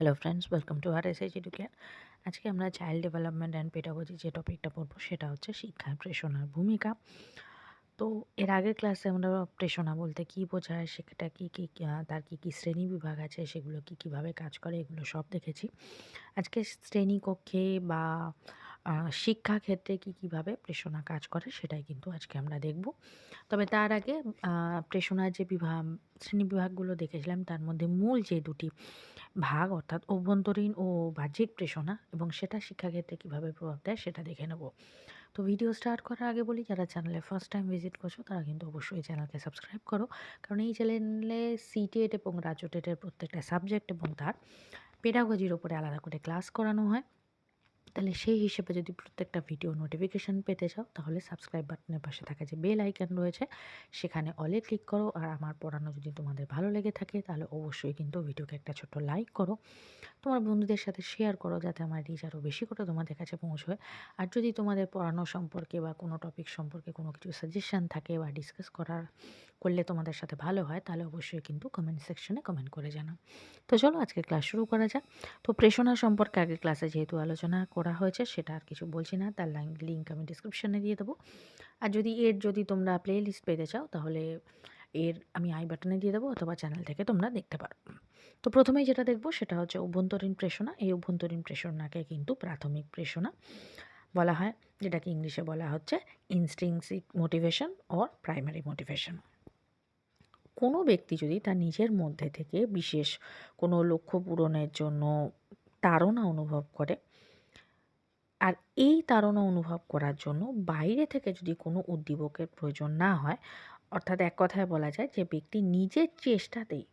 Hello friends welcome to R S H educare আজকে আমরা child development and pedagogy যে টপিকটা পড়ব, সেটা হচ্ছে শিক্ষায় প্রেষণার ভূমিকা। তো এর আগের ক্লাসে আমরা প্রেষণা বলতে কী বোঝায়, সেটা কী কী তার কী কী শ্রেণি বিভাগ আছে, সেগুলো কী, কীভাবে কাজ করে, এগুলো সব দেখেছি। আজকে শ্রেণীকক্ষে বা শিক্ষাক্ষেত্রে কী, কীভাবে প্রেষণা কাজ করে, সেটাই কিন্তু আজকে আমরা দেখব। তবে তার আগে প্রেষণার যে বিভাগ, শ্রেণি বিভাগগুলো দেখেছিলাম, তার মধ্যে মূল যে দুটি ভাগ অর্থাৎ অভ্যন্তরীণ ও বাহ্যিক প্রেষণা এবং সেটা শিক্ষাক্ষেত্রে কীভাবে প্রভাব দেয় সেটা দেখে নেব। তো ভিডিও স্টার্ট করার আগে বলি, যারা চ্যানেলে ফার্স্ট টাইম ভিজিট করছ, তারা কিন্তু অবশ্যই চ্যানেলকে সাবস্ক্রাইব করো। কারণ এই চ্যানেলে সিটেট এবং রাজ্য টেটের প্রত্যেকটা সাবজেক্ট এবং তার পেডাগজির ওপরে আলাদা করে ক্লাস করানো হয়। তাহলে সেই হিসেবে যদি প্রত্যেকটা ভিডিও নোটিফিকেশান পেতে চাও, তাহলে সাবস্ক্রাইব বাটনের পাশে থাকা যে বেল আইকন রয়েছে, সেখানে অলে ক্লিক করো। আর আমার পড়ানো যদি তোমাদের ভালো লেগে থাকে, তাহলে অবশ্যই কিন্তু ভিডিওকে একটা ছোট্ট লাইক করো। তোমার বন্ধুদের সাথে শেয়ার করো যাতে আমার রিচ আরও বেশি করে তোমাদের কাছে পৌঁছয়। আর যদি তোমাদের পড়ানো সম্পর্কে বা কোনো টপিক সম্পর্কে কোনো কিছু সাজেশান থাকে বা ডিসকাস করার করলে তোমাদের সাথে ভালো হয়, তাহলে অবশ্যই কিন্তু কমেন্ট সেকশনে কমেন্ট করে জানাও। তো চলো আজকে ক্লাস শুরু করা যাক। তো প্রেষণা সম্পর্কে আগে ক্লাসে যেহেতু আলোচনা করা হয়েছে, সেটা আর কিছু বলছি না, তার লিঙ্ক আমি ডিসক্রিপশানে দিয়ে দেবো। আর যদি এর যদি তোমরা প্লে লিস্ট পেতে চাও, তাহলে এর আমি আই বাটনে দিয়ে দেবো, অথবা চ্যানেল থেকে তোমরা দেখতে পারো। তো প্রথমেই যেটা দেখব, সেটা হচ্ছে অভ্যন্তরীণ প্রেষণা। এই অভ্যন্তরীণ প্রেষণাকে কিন্তু প্রাথমিক প্রেষণা বলা হয়, যেটাকে ইংলিশে বলা হচ্ছে intrinsic motivation or primary motivation কোনো ব্যক্তি যদি তার নিজের মধ্যে থেকে বিশেষ কোনো লক্ষ্য পূরণের জন্য তাড়না অনুভব করে, আর এই তাড়না অনুভব করার জন্য বাইরে থেকে যদি কোনো উদ্দীপকের প্রয়োজন না হয়, অর্থাৎ এক কথায় বলা যায় যে ব্যক্তি নিজের চেষ্টাতেই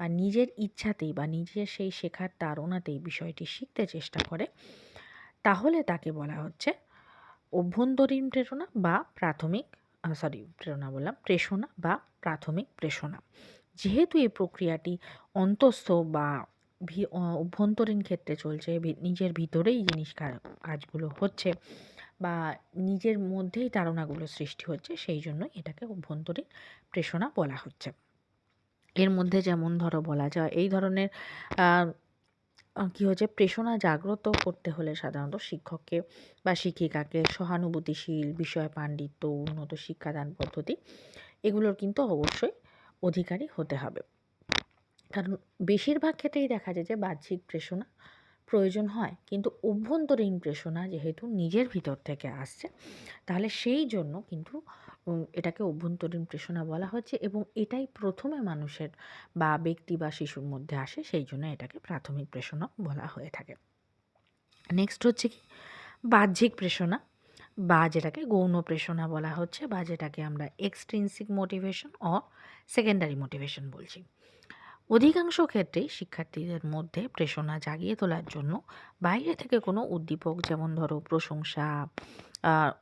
বা নিজের ইচ্ছাতেই বা নিজের সেই শেখার তাড়নাতেই বিষয়টি শিখতে চেষ্টা করে, তাহলে তাকে বলা হচ্ছে অভ্যন্তরীণ প্রেরণা বা প্রাথমিক সরি প্রেরণা বললাম, প্রেষণা বা প্রাথমিক প্রেষণা। যেহেতু এই প্রক্রিয়াটি অন্তস্থ বা অভ্যন্তরীণ ক্ষেত্রে চলছে নিজের ভিতরেই জিনিস কাজগুলো হচ্ছে বা নিজের মধ্যেই তাড়নাগুলো সৃষ্টি হচ্ছে, সেই জন্যই এটাকে অভ্যন্তরীণ প্রেষণা বলা হচ্ছে। এর মধ্যে যেমন ধরো বলা যায়, এই ধরনের কী হয়েছে? প্রেষণা জাগ্রত করতে হলে সাধারণত শিক্ষককে বা শিক্ষিকাকে সহানুভূতিশীল, বিষয় পাণ্ডিত্য, উন্নত শিক্ষাদান পদ্ধতি এগুলোর কিন্তু অবশ্যই অধিকারী হতে হবে। কারণ বেশিরভাগ ক্ষেত্রেই দেখা যায় যে বাহ্যিক প্রেষণা প্রয়োজন হয়, কিন্তু অভ্যন্তরীণ প্রেষণা যেহেতু নিজের ভিতর থেকে আসছে, তাহলে সেই জন্য কিন্তু এটাকে অভ্যন্তরীণ প্রেষণা বলা হচ্ছে এবং এটাই প্রথমে মানুষের বা ব্যক্তি বা শিশুর মধ্যে আসে, সেই জন্য এটাকে প্রাথমিক প্রেষণা বলা হয়ে থাকে। নেক্সট হচ্ছে কি? বাহ্যিক প্রেষণা বা যেটাকে গৌণ প্রেষণা বলা হচ্ছে বা যেটাকে আমরা এক্সট্রিনসিক মোটিভেশন ও সেকেন্ডারি মোটিভেশন বলছি। অধিকাংশ ক্ষেত্রেই শিক্ষার্থীদের মধ্যে প্রেষণা জাগিয়ে তোলার জন্য বাইরে থেকে কোনো উদ্দীপক, যেমন ধরো প্রশংসা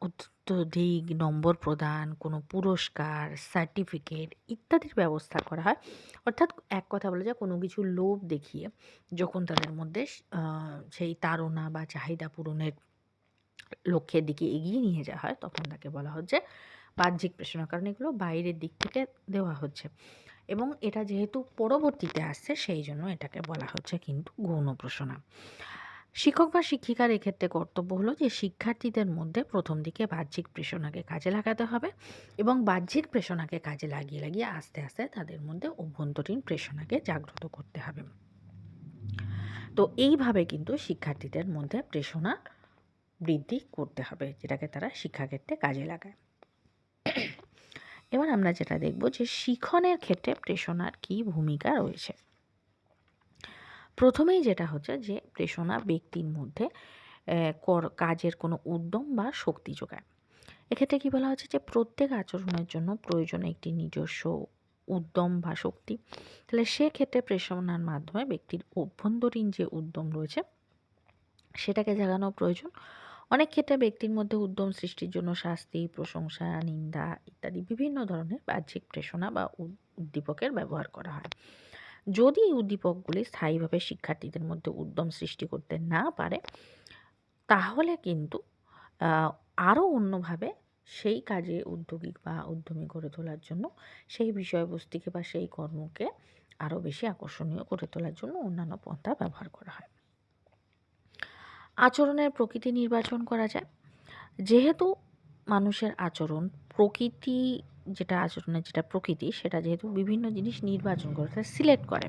অত্যধিক নম্বর প্রদান, কোনো পুরস্কার, সার্টিফিকেট ইত্যাদির ব্যবস্থা করা হয়। অর্থাৎ এক কথা বলা যায়, কোনো কিছু লোভ দেখিয়ে যখন তাদের মধ্যে সেই তাড়না বা চাহিদা পূরণের লক্ষ্যের দিকে এগিয়ে নিয়ে যাওয়া হয়, তখন তাকে বলা হচ্ছে বাহ্যিক প্রেষণা কারণ এগুলো বাইরের দিক থেকে দেওয়া হচ্ছে। এবং এটা যেহেতু পরবর্তীতে আসছে, সেই জন্য এটাকে বলা হচ্ছে কিন্তু গৌণ প্রেষণা শিক্ষক বা শিক্ষিকার এক্ষেত্রে কর্তব্য হলো যে শিক্ষার্থীদের মধ্যে প্রথম দিকে বাহ্যিক প্রেষণাকে কাজে লাগাতে হবে এবং বাহ্যিক প্রেষণাকে কাজে লাগিয়ে লাগিয়ে আস্তে আস্তে তাদের মধ্যে অভ্যন্তরীণ প্রেষণাকে জাগ্রত করতে হবে। তো এইভাবে কিন্তু শিক্ষার্থীদের মধ্যে প্রেষণা বৃদ্ধি করতে হবে, যেটাকে তারা শিক্ষাক্ষেত্রে কাজে লাগায়। এবার আমরা যেটা দেখব যে শিখনের ক্ষেত্রে প্রেষণার কী ভূমিকা রয়েছে। প্রথমেই যেটা হচ্ছে যে প্রেষণা ব্যক্তির মধ্যে কাজের কোনো উদ্যম বা শক্তি যোগায়। এক্ষেত্রে কী বলা হচ্ছে যে প্রত্যেক আচরণের জন্য প্রয়োজন একটি নিজস্ব উদ্যম বা শক্তি। তাহলে সেক্ষেত্রে প্রেষণার মাধ্যমে ব্যক্তির অভ্যন্তরীণ যে উদ্যম রয়েছে, সেটাকে জাগানো প্রয়োজন। অনেক ক্ষেত্রে ব্যক্তির মধ্যে উদ্যম সৃষ্টির জন্য শাস্তি, প্রশংসা, নিন্দা ইত্যাদি বিভিন্ন ধরনের বাহ্যিক প্রেষণা বা উদ্দীপকের ব্যবহার করা হয়। যদি এই উদ্দীপকগুলি স্থায়ীভাবে শিক্ষার্থীদের মধ্যে উদ্যম সৃষ্টি করতে না পারে, তাহলে কিন্তু আরও অন্যভাবে সেই কাজে উদ্যোগী বা উদ্যমী করে তোলার জন্য, সেই বিষয়বস্তুকে বা সেই কর্মকে আরও বেশি আকর্ষণীয় করে তোলার জন্য অন্যান্য পন্থা ব্যবহার করা হয়। আচরণের প্রকৃতি নির্বাচন করা যায়। যেহেতু মানুষের আচরণ, প্রকৃতি যেটা আচরণের যেটা প্রকৃতি, সেটা যেহেতু বিভিন্ন জিনিস নির্বাচন করে সিলেক্ট করে।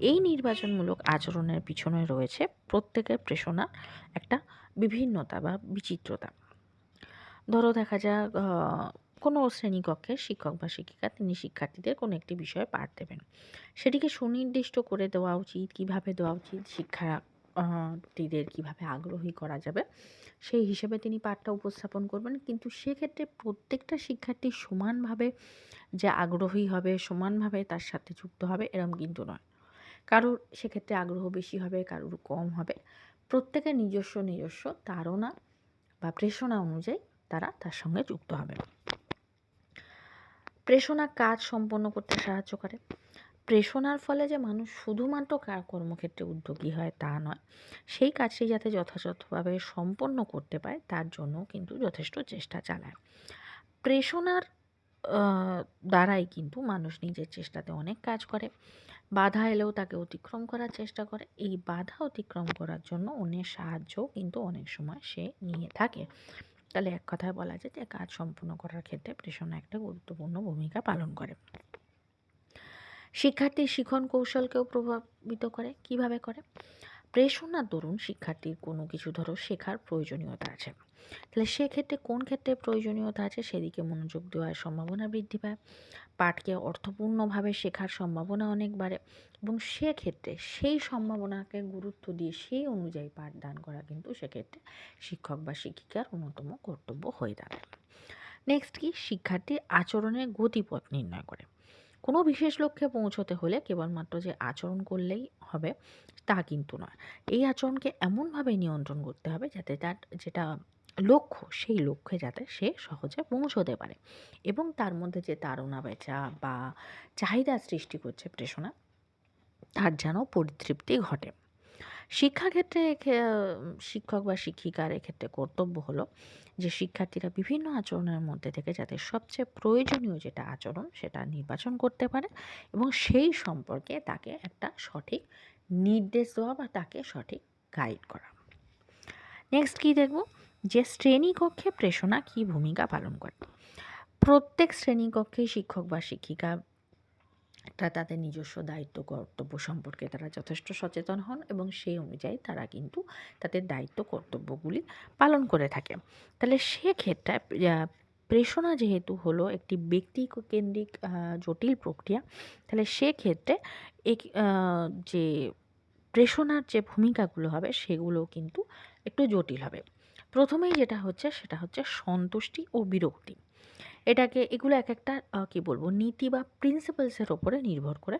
এই নির্বাচনমূলক আচরণের পিছনে রয়েছে প্রত্যেকের প্রেষণা একটা বিভিন্নতা বা বিচিত্রতা। ধরো দেখা যাক কোনো শ্রেণীকক্ষে শিক্ষক বা শিক্ষিকা, তিনি শিক্ষার্থীদের কোনো একটি বিষয়ে পাঠ দেবেন। সেটিকে সুনির্দিষ্ট করে দেওয়া উচিত, কীভাবে দেওয়া উচিত শিক্ষার্থীদের কীভাবে আগ্রহী করা যাবে, সেই হিসেবে তিনি পাঠটা উপস্থাপন করবেন। কিন্তু সেক্ষেত্রে প্রত্যেকটা শিক্ষার্থী সমানভাবে যে আগ্রহী হবে, সমানভাবে তার সাথে যুক্ত হবে, এরম কিন্তু নয়। কারোর সেক্ষেত্রে আগ্রহ বেশি হবে, কারোর কম হবে। প্রত্যেকের নিজস্ব নিজস্ব তাড়না বা প্রেষণা অনুযায়ী তারা তার সঙ্গে যুক্ত হবে। প্রেষণা কাজ সম্পন্ন করতে সাহায্য করে। প্রেষণার ফলে যে মানুষ শুধুমাত্র কার কর্মক্ষেত্রে উদ্যোগী হয় তা নয়, সেই কাজটি যাতে যথাযথভাবে সম্পন্ন করতে পারে তার জন্য কিন্তু যথেষ্ট চেষ্টা চালায়। প্রেষণার দ্বারাই কিন্তু মানুষ নিজের চেষ্টাতে অনেক কাজ করে, বাধা এলেও তাকে অতিক্রম করার চেষ্টা করে, এই বাধা অতিক্রম করার জন্য অন্যের সাহায্যও কিন্তু অনেক সময় সে নিয়ে থাকে। তাহলে এক কথায় বলা যায় যে কাজ সম্পূর্ণ করার ক্ষেত্রে প্রেষণা একটা গুরুত্বপূর্ণ ভূমিকা পালন করে। শিক্ষার্থীর শিখন কৌশলকেও প্রভাবিত করে। কীভাবে করে? প্রেষণার দরুন শিক্ষার্থীর কোনো কিছু ধরো শেখার প্রয়োজনীয়তা আছে। তাহলে সেক্ষেত্রে কোন ক্ষেত্রে প্রয়োজনীয়তা আছে? সেদিকে মনোযোগ দেওয়ার সম্ভাবনা বৃদ্ধি পায়। পাঠকে অর্থপূর্ণভাবে শেখার সম্ভাবনা অনেক বাড়ে এবং সেক্ষেত্রে সেই সম্ভাবনাকে গুরুত্ব দিয়ে সেই অনুযায়ী পাঠদান করা কিন্তু সেক্ষেত্রে শিক্ষক বা শিক্ষিকার অন্যতম কর্তব্য হয়ে দাঁড়ায়। নেক্সট কি? শিক্ষার্থীর আচরণের গতিপথ নির্ণয় করে। কোনো বিশেষ লক্ষ্যে পৌঁছতে হলে কেবলমাত্র যে আচরণ করলেই হবে তা কিন্তু নয়। এই আচরণকে এমনভাবে নিয়ন্ত্রণ করতে হবে যাতে তার যেটা লক্ষ্য সেই লক্ষ্যে যাতে সে সহজে পৌঁছতে পারে এবং তার মধ্যে যে তাড়না বেচা বা চাহিদা সৃষ্টি করছে প্রেষণা তার যেন পরিতৃপ্তি ঘটে। শিক্ষাক্ষেত্রে শিক্ষক বা শিক্ষিকার এক্ষেত্রে কর্তব্য হলো যে শিক্ষার্থীরা বিভিন্ন আচরণের মধ্যে থেকে যাতে সবচেয়ে প্রয়োজনীয় যেটা আচরণ সেটা নির্বাচন করতে পারে এবং সেই সম্পর্কে তাকে একটা সঠিক নির্দেশ দেওয়া বা তাকে সঠিক গাইড করা। নেক্সট কী দেখব? যে শ্রেণীকক্ষে প্রেষণা কী ভূমিকা পালন করে? প্রত্যেক শ্রেণীকক্ষে শিক্ষক বা শিক্ষিকা তা তাদের নিজস্ব দায়িত্ব, কর্তব্য সম্পর্কে তারা যথেষ্ট সচেতন হন এবং সেই অনুযায়ী তারা কিন্তু তাদের দায়িত্ব, কর্তব্যগুলি পালন করে থাকে। তাহলে সেক্ষেত্রে প্রেষণা যেহেতু হলো একটি ব্যক্তি কেন্দ্রিক জটিল প্রক্রিয়া, তাহলে সেক্ষেত্রে এক যে প্রেষণার যে ভূমিকাগুলো হবে সেগুলো কিন্তু একটু জটিল হবে। প্রথমেই যেটা হচ্ছে সেটা হচ্ছে সন্তুষ্টি ও বিরক্তি। এটাকে, এগুলো এক একটা কি বলব, নীতি বা প্রিন্সিপালসের ওপরে নির্ভর করে।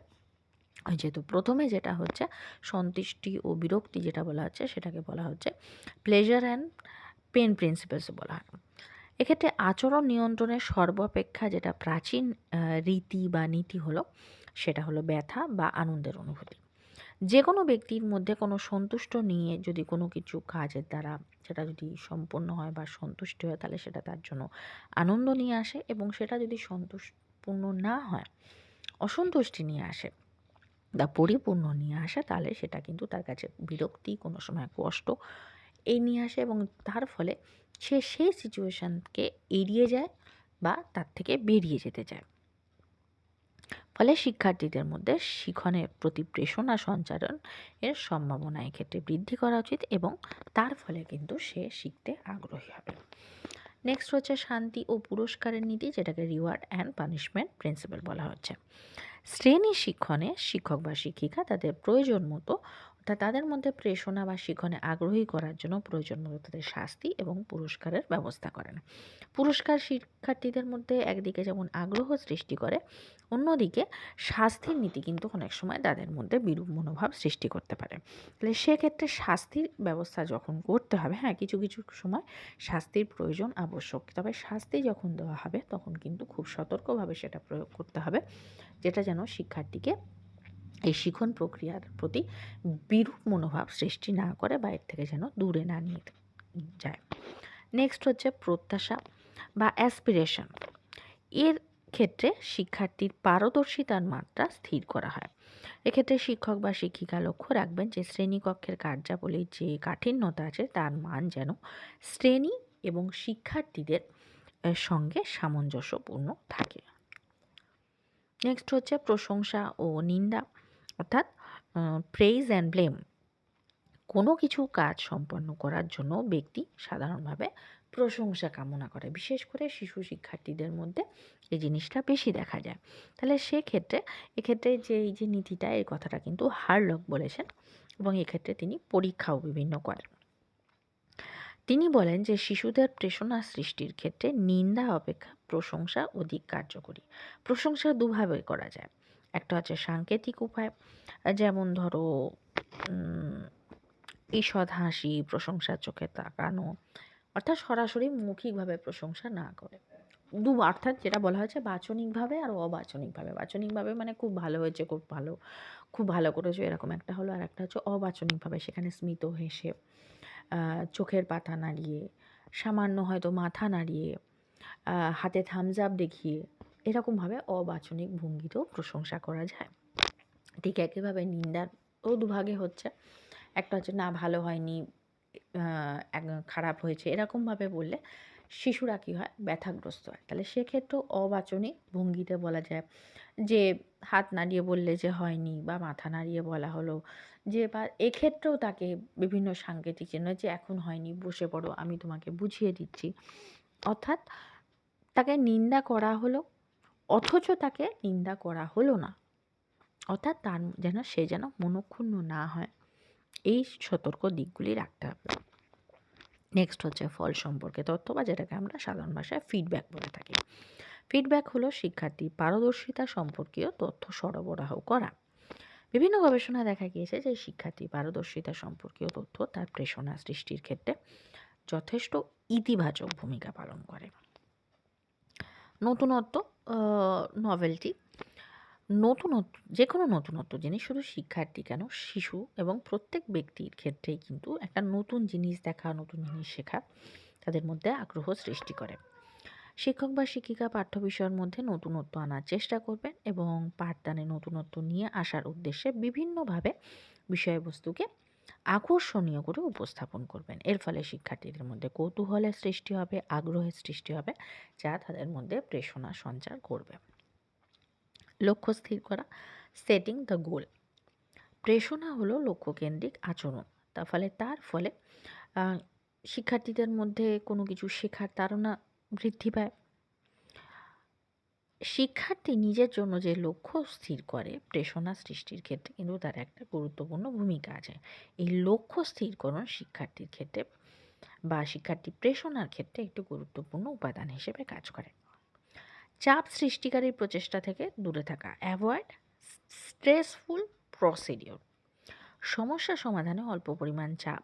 যেহেতু প্রথমে যেটা হচ্ছে সন্তুষ্টি ও বিরক্তি যেটা বলা হচ্ছে, সেটাকে বলা হচ্ছে প্লেজার অ্যান্ড পেন প্রিন্সিপালস বলা হয়। এক্ষেত্রে আচরণ নিয়ন্ত্রণের সর্বাপেক্ষা যেটা প্রাচীন রীতি বা নীতি হলো, সেটা হলো ব্যথা বা আনন্দের অনুভূতি। যে কোনো ব্যক্তির মধ্যে কোনো সন্তুষ্ট নিয়ে যদি কোনো কিছু কাজের দ্বারা সেটা যদি সম্পন্ন হয় বা সন্তুষ্ট হয়, তাহলে সেটা তার জন্য আনন্দ নিয়ে আসে এবং সেটা যদি সন্তোষপূর্ণ না হয়, অসন্তুষ্টি নিয়ে আসে বা পরিপূর্ণ নিয়ে আসে, তাহলে সেটা কিন্তু তার কাছে বিরক্তি, কোনো সময় কষ্ট এই নিয়ে আসে এবং তার ফলে সে সেই সিচুয়েশানকে এড়িয়ে যায় বা তার থেকে বেরিয়ে যেতে চায়। ফলে শিক্ষার্থীদের মধ্যে শিখনের প্রতি প্রেষণা সঞ্চারণ এর সম্ভাবনা এক্ষেত্রে বৃদ্ধি করা উচিত এবং তার ফলে কিন্তু সে শিখতে আগ্রহী হবে। নেক্সট হচ্ছে শান্তি ও পুরস্কারের নীতি, যেটাকে রিওয়ার্ড অ্যান্ড পানিশমেন্ট প্রিন্সিপাল বলা হচ্ছে। শ্রেণি শিক্ষণে শিক্ষক বা শিক্ষিকা তাদের প্রয়োজন মতো অর্থাৎ তাদের মধ্যে প্রেষণা বা শিখনে আগ্রহী করার জন্য প্রয়োজন মতো তাদের শাস্তি এবং পুরস্কারের ব্যবস্থা করেন। পুরস্কার শিক্ষার্থীদের মধ্যে একদিকে যেমন আগ্রহ সৃষ্টি করে, অন্যদিকে শাস্তির নীতি কিন্তু অনেক সময় তাদের মধ্যে বিরূপ মনোভাব সৃষ্টি করতে পারে। তাহলে সেক্ষেত্রে শাস্তির ব্যবস্থা যখন করতে হবে হ্যাঁ কিছু কিছু সময় শাস্তির প্রয়োজন আবশ্যক। তবে শাস্তি যখন দেওয়া হবে, তখন কিন্তু খুব সতর্কভাবে সেটা প্রয়োগ করতে হবে, যেটা যেন শিক্ষার্থীকে এই শিখন প্রক্রিয়ার প্রতি বিরূপ মনোভাব সৃষ্টি না করে বা এর থেকে যেন দূরে না নিয়ে যায়। নেক্সট হচ্ছে প্রত্যাশা বা অ্যাসপিরেশন এর ক্ষেত্রে শিক্ষার্থীর পারদর্শিতার মাত্রা স্থির করা হয়। এক্ষেত্রে শিক্ষক বা শিক্ষিকা লক্ষ্য রাখবেন যে শ্রেণীকক্ষের কার্যাবলীর যে কাঠিন্যতা আছে, তার মান যেন শ্রেণি এবং শিক্ষার্থীদের সঙ্গে সামঞ্জস্যপূর্ণ থাকে। নেক্সট হচ্ছে প্রশংসা ও নিন্দা। অর্থাৎ প্রেইজ অ্যান্ড ব্লেম কোনো কিছু কাজ সম্পন্ন করার জন্য ব্যক্তি সাধারণভাবে প্রশংসা কামনা করে। বিশেষ করে শিশু শিক্ষার্থীদের মধ্যে এই জিনিসটা বেশি দেখা যায়। তাহলে সেক্ষেত্রে, এক্ষেত্রে যে, এই যে নীতিটা, এই কথাটা কিন্তু হারলক বলেছেন এবং এক্ষেত্রে তিনি পরীক্ষাও বিভিন্ন করেন। তিনি বলেন যে, শিশুদের প্রেষণা সৃষ্টির ক্ষেত্রে নিন্দা, অপেক্ষা, প্রশংসা অধিক কার্যকরী। প্রশংসা দুভাবে করা যায়। একটা হচ্ছে সাংকেতিক উপায়। যেমন ধরো ঈষৎ হাসি প্রশংসার চোখে তাকানো, অর্থাৎ সরাসরি মৌখিকভাবে প্রশংসা না করে। দু অর্থাৎ যেটা বলা হয়েছে বাচনিকভাবে আর অবাচনিকভাবে। বাচনিকভাবে মানে খুব ভালো হয়েছে, খুব ভালো খুব ভালো করেছ এরকম একটা হলো, আর একটা হচ্ছে অবাচনিকভাবে, সেখানে স্মিত হেসে চোখের পাতা নাড়িয়ে, সামান্য হয়তো মাথা নাড়িয়ে হাতে থামস আপ দেখিয়ে এরকমভাবে অবাচনিক ভঙ্গিতেও প্রশংসা করা যায়। ঠিক একইভাবে নিন্দারও দুভাগে হচ্ছে, একটা হচ্ছে, না, ভালো হয়নি খারাপ হয়েছে। এরকমভাবে বললে শিশুরা কী হয়? ব্যথাগ্রস্ত হয়। তাহলে সেক্ষেত্রেও অবাচনিক ভঙ্গিতে বলা যায় যে, হাত নাড়িয়ে বললে যে হয়নি বা মাথা নাড়িয়ে বলা হলো যে, বা এক্ষেত্রেও তাকে বিভিন্ন সাংকেতিক চিহ্ন যে, এখন হয়নি, বসে পড়ো, আমি তোমাকে বুঝিয়ে দিচ্ছি। অর্থাৎ তাকে নিন্দা করা হলো অথচ তাকে নিন্দা করা হলো না। অর্থাৎ তার যেন, সে যেন মনক্ষুণ্ণ না হয়। এই সতর্ক দিকগুলি রাখতে হবে। নেক্সট হচ্ছে ফল সম্পর্কে তথ্য বা যেটাকে আমরা সাধারণ ভাষায় ফিডব্যাক বলে থাকি। ফিডব্যাক হলো শিক্ষার্থী পারদর্শিতা সম্পর্কীয় তথ্য সরবরাহ করা। বিভিন্ন গবেষণায় দেখা গিয়েছে যে শিক্ষার্থী পারদর্শিতা সম্পর্কীয় তথ্য তার প্রেষণা সৃষ্টির ক্ষেত্রে যথেষ্ট ইতিবাচক ভূমিকা পালন করে। নতুনত্ব নভেলটি নতুনত্ব যে কোনো নতুনত্ব জিনিস শুধু শিক্ষার্থী কেন? শিশু এবং প্রত্যেক ব্যক্তির ক্ষেত্রেই কিন্তু একটা নতুন জিনিস দেখা, নতুন জিনিস শেখা তাদের মধ্যে আগ্রহ সৃষ্টি করে। শিক্ষক বা শিক্ষিকা পাঠ্য বিষয়ের মধ্যে নতুনত্ব আনার চেষ্টা করবেন এবং পাঠদানে নতুনত্ব নিয়ে আসার উদ্দেশ্যে বিভিন্নভাবে বিষয়বস্তুকে আকর্ষণীয় করে উপস্থাপন করবেন। এর ফলে শিক্ষার্থীদের মধ্যে কৌতূহলের সৃষ্টি হবে, আগ্রহের সৃষ্টি হবে, যা তাদের মধ্যে প্রেষণা সঞ্চার করবে। লক্ষ্য স্থির করা সেটিং দ্য গোল প্রেষণা হলো লক্ষ্যকেন্দ্রিক আচরণ। তার ফলে তার ফলে শিক্ষার্থীদের মধ্যে কোনো কিছু শেখার তাড়না বৃদ্ধি পায়। শিক্ষার্থী নিজের জন্য যে লক্ষ্য স্থির করে প্রেষণা সৃষ্টির ক্ষেত্রে কিন্তু তার একটা গুরুত্বপূর্ণ ভূমিকা আছে। এই লক্ষ্য স্থিরকরণ শিক্ষার্থীর ক্ষেত্রে বা শিক্ষার্থী প্রেষণার ক্ষেত্রে একটি গুরুত্বপূর্ণ উপাদান হিসেবে কাজ করে। চাপ সৃষ্টিকারী প্রচেষ্টা থেকে দূরে থাকা অ্যাভয়েড স্ট্রেসফুল প্রসিডিওর সমস্যা সমাধানে অল্প পরিমাণ চাপ।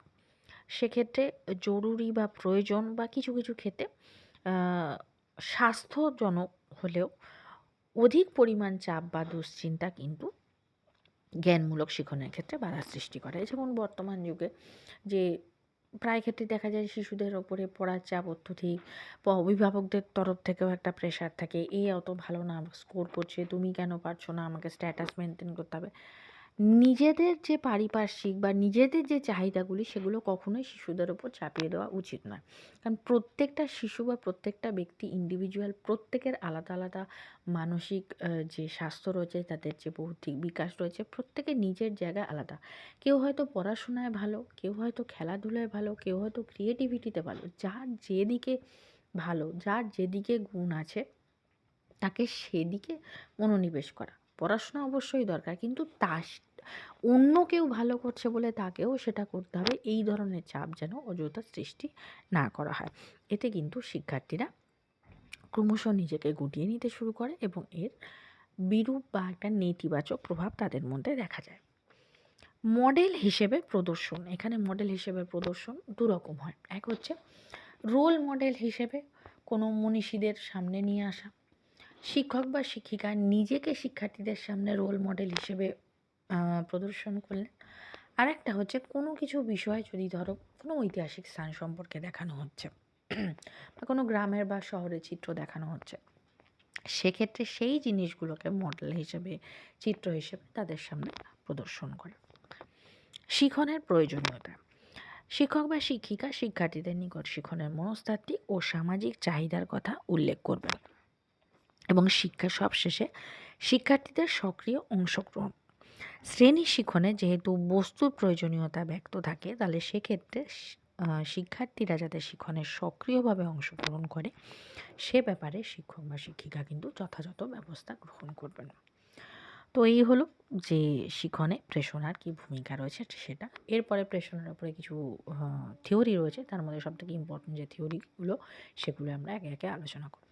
সেক্ষেত্রে জরুরি বা প্রয়োজন বা কিছু কিছু ক্ষেত্রে স্বাস্থ্যজনক হলেও অধিক পরিমাণ চাপ বা দুশ্চিন্তা কিন্তু জ্ঞানমূলক শিক্ষণের ক্ষেত্রে বাধা সৃষ্টি করে। যেমন বর্তমান যুগে যে প্রায় ক্ষেত্রে দেখা যায় শিশুদের ওপরে পড়ার চাপ অত্যধিক বা অভিভাবকদের তরফ থেকেও একটা প্রেশার থাকে, এ অত ভালো না স্কোর করছে, তুমি কেন পারছ না, আমাকে স্ট্যাটাস মেনটেন করতে হবে। নিজেদের যে পারিপার্শ্বিক বা নিজেদের যে চাহিদাগুলি, সেগুলো কখনোই শিশুদের ওপর চাপিয়ে দেওয়া উচিত নয়। কারণ প্রত্যেকটা শিশু বা প্রত্যেকটা ব্যক্তি ইন্ডিভিজুয়াল প্রত্যেকের আলাদা আলাদা মানসিক যে স্বাস্থ্য রয়েছে, তাদের যে বৌদ্ধিক বিকাশ রয়েছে, প্রত্যেকের নিজের জায়গায় আলাদা। কেউ হয়তো পড়াশোনায় ভালো, কেউ হয়তো খেলাধুলায় ভালো, কেউ হয়তো ক্রিয়েটিভিটিতে ভালো। যার যেদিকে ভালো, যার যেদিকে গুণ আছে, তাকে সেদিকে মনোনিবেশ করা। পড়াশোনা অবশ্যই দরকার। কিন্তু তা অন্য কেউ ভালো করছে বলে তাকেও সেটা করতে হবে। এই ধরনের চাপ যেন অযথা সৃষ্টি না করা হয়। এতে কিন্তু শিক্ষার্থীরা ক্রমশ নিজেকে গুটিয়ে নিতে শুরু করে এবং এর বিরূপ বা একটা নেতিবাচক প্রভাব তাদের মধ্যে দেখা যায়। মডেল হিসেবে প্রদর্শন, এখানে মডেল হিসেবে প্রদর্শন দু রকম হয়। এক হচ্ছে, রোল মডেল হিসেবে কোনো মনীষীদের সামনে নিয়ে আসা। শিক্ষক বা শিক্ষিকা নিজেকে শিক্ষার্থীদের সামনে রোল মডেল হিসেবে প্রদর্শন করলেন। আর একটা হচ্ছে কোনো কিছু বিষয় যদি ধরো কোনো ঐতিহাসিক স্থান সম্পর্কে দেখানো হচ্ছে, বা কোনো গ্রামের বা শহরের চিত্র দেখানো হচ্ছে, সেক্ষেত্রে সেই জিনিসগুলোকে মডেল হিসেবে, চিত্র হিসেবে তাদের সামনে প্রদর্শন করে। শিখনের প্রয়োজনীয়তা, শিক্ষক বা শিক্ষিকা শিক্ষার্থীদের নিকট শিখনের মনস্তাত্ত্বিক ও সামাজিক চাহিদার কথা উল্লেখ করবেন। এবং শিক্ষা সবশেষে শিক্ষার্থীদের সক্রিয় অংশগ্রহণ। শ্রেণি শিক্ষণে যেহেতু বস্তুর প্রয়োজনীয়তা ব্যক্ত থাকে, তাহলে সেক্ষেত্রে শিক্ষার্থীরা যাতে শিক্ষণে সক্রিয়ভাবে অংশগ্রহণ করে, সে ব্যাপারে শিক্ষক বা শিক্ষিকা কিন্তু যথাযথ ব্যবস্থা গ্রহণ করবেন। তো এই হলো যে শিখনে প্রেষণার কী ভূমিকা রয়েছে সেটা এরপরে প্রেষণার উপরে কিছু থিওরি রয়েছে। তার মধ্যে সবথেকে ইম্পর্টেন্ট যে থিওরিগুলো সেগুলো আমরা একে একে আলোচনা করব।